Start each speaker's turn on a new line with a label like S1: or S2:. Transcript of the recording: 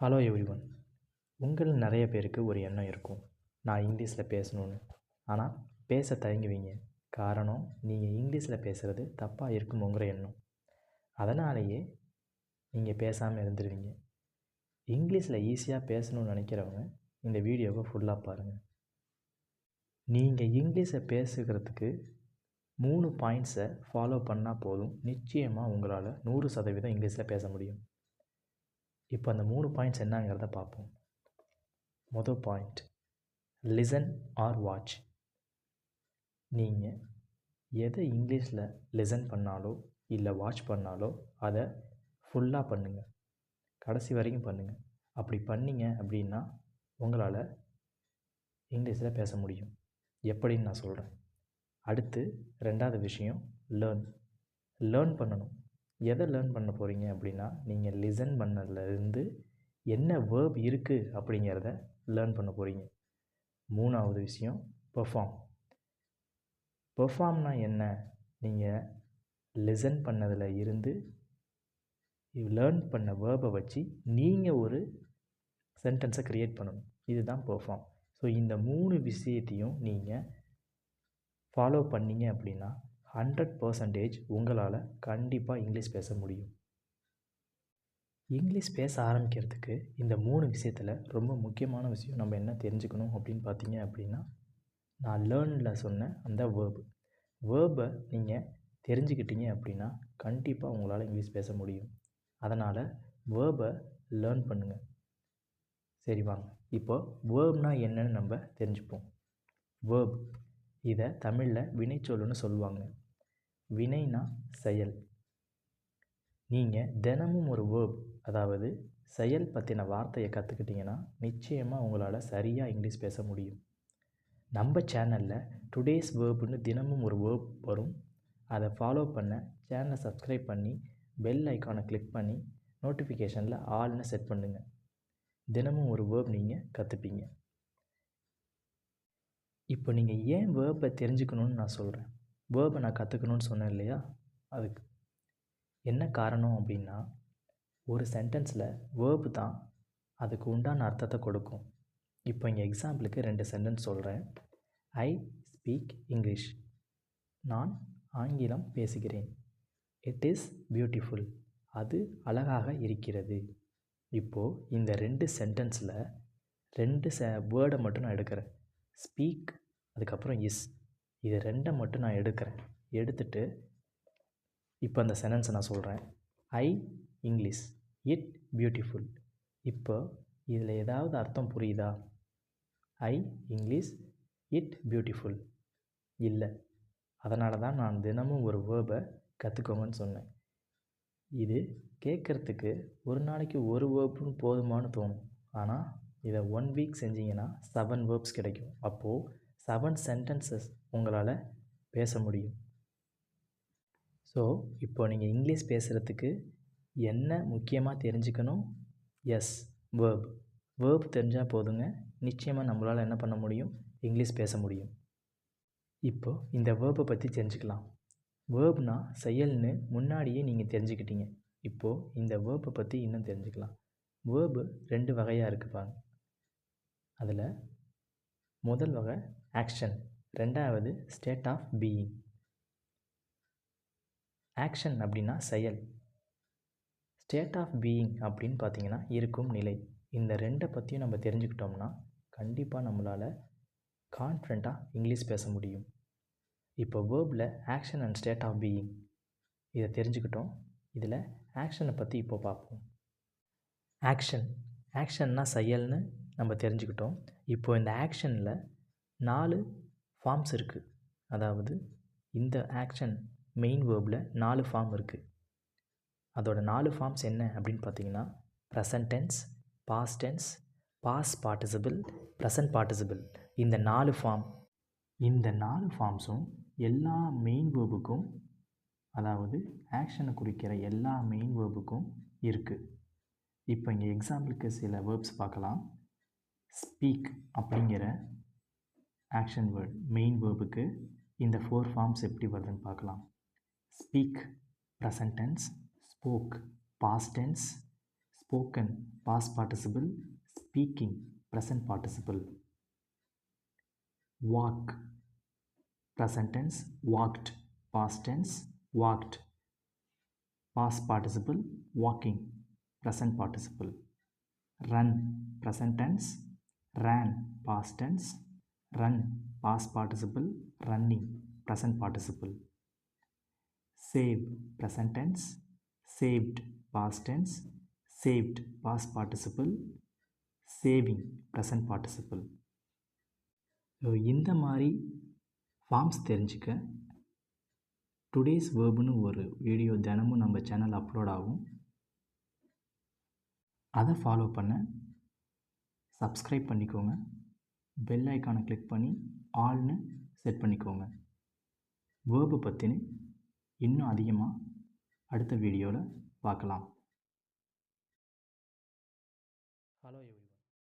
S1: Hello everyone உங்கள் நிறைய பேருக்கு ஒரு எண்ணம் இருக்கும். நான் இங்கிலீஷில் பேசணும்னு. ஆனால் பேச தயங்குவீங்க. காரணம் நீங்கள் இங்கிலீஷில் பேசுகிறது தப்பாக இருக்குமோங்கிற எண்ணம். அதனாலேயே நீங்கள் பேசாமல் இருந்துருவீங்க. இங்கிலீஷில் ஈஸியாக பேசணும்னு நினைக்கிறவங்க இந்த வீடியோவை ஃபுல்லாக பாருங்கள் நீங்கள் இங்கிலீஷை பேசுகிறதுக்கு மூணு பாயிண்ட்ஸை ஃபாலோ பண்ணால் போதும். நிச்சயமாக உங்களால் நூறு சதவீதம் இங்கிலீஷில் பேச முடியும். இப்போ அந்த மூணு பாயிண்ட்ஸ் என்னங்கிறத பார்ப்போம். மொதல் பாயிண்ட் லிசன் ஆர் வாட்ச் நீங்கள் எதை இங்கிலீஷில் லிசன் பண்ணாலோ இல்லை வாட்ச் பண்ணாலோ அதை ஃபுல்லாக பண்ணுங்கள் கடைசி வரைக்கும் பண்ணுங்கள் அப்படி பண்ணீங்க அப்படின்னா உங்களால் இங்கிலீஷில் பேச முடியும். எப்படின்னு நான் சொல்கிறேன் அடுத்து ரெண்டாவது விஷயம் லேர்ன் லேர்ன் பண்ணணும். எதை லேர்ன் பண்ண போகிறீங்க அப்படின்னா நீங்கள் லிசன் பண்ணதுலேருந்து என்ன வேர்ப் இருக்குது அப்படிங்கிறத லேர்ன் பண்ண போகிறீங்க மூணாவது விஷயம் பெர்ஃபார்ம் பெர்ஃபார்ம்னா என்ன? நீங்கள் லிசன் பண்ணதில் இருந்து லேர்ன் பண்ண வேர்பை வச்சு நீங்கள் ஒரு சென்டென்ஸை க்ரியேட் பண்ணணும். இதுதான் பெர்ஃபார்ம் ஸோ இந்த மூணு விஷயத்தையும் நீங்கள் ஃபாலோ பண்ணீங்க அப்படின்னா ஹண்ட்ரட் பர்சன்டேஜ் உங்களால் கண்டிப்பாக இங்கிலீஷ் பேச முடியும். இங்கிலீஷ் பேச ஆரம்பிக்கிறதுக்கு இந்த மூணு விஷயத்தில் ரொம்ப முக்கியமான விஷயம் நம்ம என்ன தெரிஞ்சுக்கணும் அப்படின்னு பார்த்தீங்க அப்படின்னா நான் லேர்னில் சொன்ன அந்த வேர்பு வேர்பை நீங்கள் தெரிஞ்சுக்கிட்டீங்க அப்படின்னா கண்டிப்பாக உங்களால் இங்கிலீஷ் பேச முடியும். அதனால் வேர்பை லேர்ன் பண்ணுங்கள் சரி வாங்க. இப்போ வேர்ப்னா என்னன்னு நம்ம தெரிஞ்சுப்போம். வேர்ப் இதை தமிழில் வினைச்சொல்லுன்னு சொல்லுவாங்க. வினைனா செயல். நீங்கள் தினமும் ஒரு வேர்ப் அதாவது செயல் பற்றின வார்த்தையை கற்றுக்கிட்டிங்கன்னா நிச்சயமாக உங்களால் சரியாக இங்கிலீஷ் பேச முடியும். நம்ம சேனலில் டுடேஸ் வேர்ப்னு தினமும் ஒரு வேர்ப் வரும். அதை ஃபாலோ பண்ண சேனலை சப்ஸ்கிரைப் பண்ணி பெல் ஐக்கானை கிளிக் பண்ணி நோட்டிஃபிகேஷனில் ஆல்னு செட் பண்ணுங்கள் தினமும் ஒரு வேர்ப் நீங்கள் கற்றுப்பீங்க இப்போ நீங்கள் ஏன் வேர்ப்பை தெரிஞ்சுக்கணுன்னு நான் சொல்கிறேன் வேர்பை நான் கற்றுக்கணுன்னு சொன்னேன் இல்லையா? அதுக்கு என்ன காரணம் அப்படின்னா ஒரு சென்டென்ஸில் வேர்பு தான் அதுக்கு உண்டான அர்த்தத்தை கொடுக்கும். இப்போ இங்கே எக்ஸாம்பிளுக்கு ரெண்டு சென்டென்ஸ் சொல்கிறேன் ஐ ஸ்பீக் இங்கிலீஷ் நான் ஆங்கிலம் பேசுகிறேன். இட் இஸ் பியூட்டிஃபுல் அது அழகாக இருக்கிறது. இப்போது இந்த ரெண்டு சென்டென்ஸில் ரெண்டு செ வேர்டை மட்டும் நான் எடுக்கிறேன். ஸ்பீக் அதுக்கப்புறம் இஸ் இது ரெண்டை மட்டும் நான் எடுக்கிறேன். எடுத்துட்டு இப்போ அந்த சென்டென்ஸை நான் சொல்கிறேன் ஐ இங்கிலீஷ் இட் பியூட்டிஃபுல் இப்போ இதில் ஏதாவது அர்த்தம் புரியுதா? ஐ இங்கிலீஷ் இட் பியூட்டிஃபுல் இல்லை. அதனால தான் நான் தினமும் ஒரு வேர்பை கற்றுக்கோங்கன்னு சொன்னேன். இது கேட்குறதுக்கு ஒரு நாளைக்கு ஒரு வேர்ப்புன்னு போதுமானு தோணும். ஆனால் இதை ஒன் வீக் செஞ்சிங்கன்னா செவன் வேர்ப்ஸ் கிடைக்கும். அப்போது செவன் சென்டென்சஸ் உங்களால் பேச முடியும். ஸோ இப்போ நீங்கள் இங்கிலீஷ் பேசுகிறதுக்கு என்ன முக்கியமாக தெரிஞ்சுக்கணும்? எஸ் வேர்ப் வேர்ப் தெரிஞ்சால் போதுங்க. நிச்சயமாக நம்மளால் என்ன பண்ண முடியும்? இங்கிலீஷ் பேச முடியும். இப்போ இந்த வேர்பை பற்றி தெரிஞ்சுக்கலாம். வேர்ப்னா செயல்னு முன்னாடியே நீங்கள் தெரிஞ்சுக்கிட்டீங்க. இப்போது இந்த வேர்பை பற்றி இன்னும் தெரிஞ்சுக்கலாம். வேர்பு ரெண்டு வகையாக இருக்குப்பாங்க அதில் முதல் வகை ஆக்ஷன் ரெண்டாவது ஸ்டேட் ஆஃப் பீயிங் ஆக்ஷன் அப்படின்னா செயல். ஸ்டேட் ஆஃப் பீயிங் அப்படின்னு பார்த்தீங்கன்னா இருக்கும் நிலை. இந்த ரெண்டை பற்றியும் நம்ம தெரிஞ்சுக்கிட்டோம்னா கண்டிப்பாக நம்மளால் கான்ஃபிடண்ட்டாக இங்கிலீஷ் பேச முடியும். இப்போ waybill action and state of being இதை தெரிஞ்சுக்கிட்டோம். இதில் ஆக்ஷனை பற்றி இப்போ பார்ப்போம். ஆக்ஷன் ஆக்ஷன்னா செயல்னு நம்ம தெரிஞ்சுக்கிட்டோம். இப்போ இந்த ஆக்ஷனில் நாலு ஃபார்ம்ஸ் இருக்குது அதாவது இந்த ஆக்ஷன் மெயின் வேர்பில் நாலு ஃபார்ம் இருக்குது அதோட நாலு ஃபார்ம்ஸ் என்ன அப்படின்னு பார்த்தீங்கன்னா present tense past tense past participle present participle இந்த நாலு ஃபார்ம் இந்த நாலு ஃபார்ம்ஸும் எல்லா மெயின் வேர்புக்கும் அதாவது ஆக்ஷனை குறிக்கிற எல்லா மெயின் வேர்புக்கும் இருக்குது இப்போ இங்கே எக்ஸாம்பிளுக்கு சில வேர்ப்ஸ் பார்க்கலாம். ஸ்பீக் அப்படிங்கிற ஆக்ஷன் வேர்ட் மெயின் வேர்புக்கு இந்த ஃபோர் ஃபார்ம்ஸ் எப்படி வருதுன்னு பார்க்கலாம். Speak present tense spoke past tense spoken past participle speaking present participle walk present tense walked past tense walked past participle walking present participle. Run present tense ran past run past participle running present participle save present tense saved past tense saved past participle saving present participle இந்த மாதிரி forms தெரிஞ்சுக்க today's வேர்புன்னு ஒரு video தினமும் நம்ம channel upload ஆகும் அதை follow பண்ண subscribe பண்ணிக்கோங்க பெல் ஐக்கானை கிளிக் பண்ணி ஆல்னு செட் பண்ணிக்கோங்க. வேர்பு பற்றினு இன்னும் அதிகமாக அடுத்த வீடியோவில் பார்க்கலாம். ஹலோ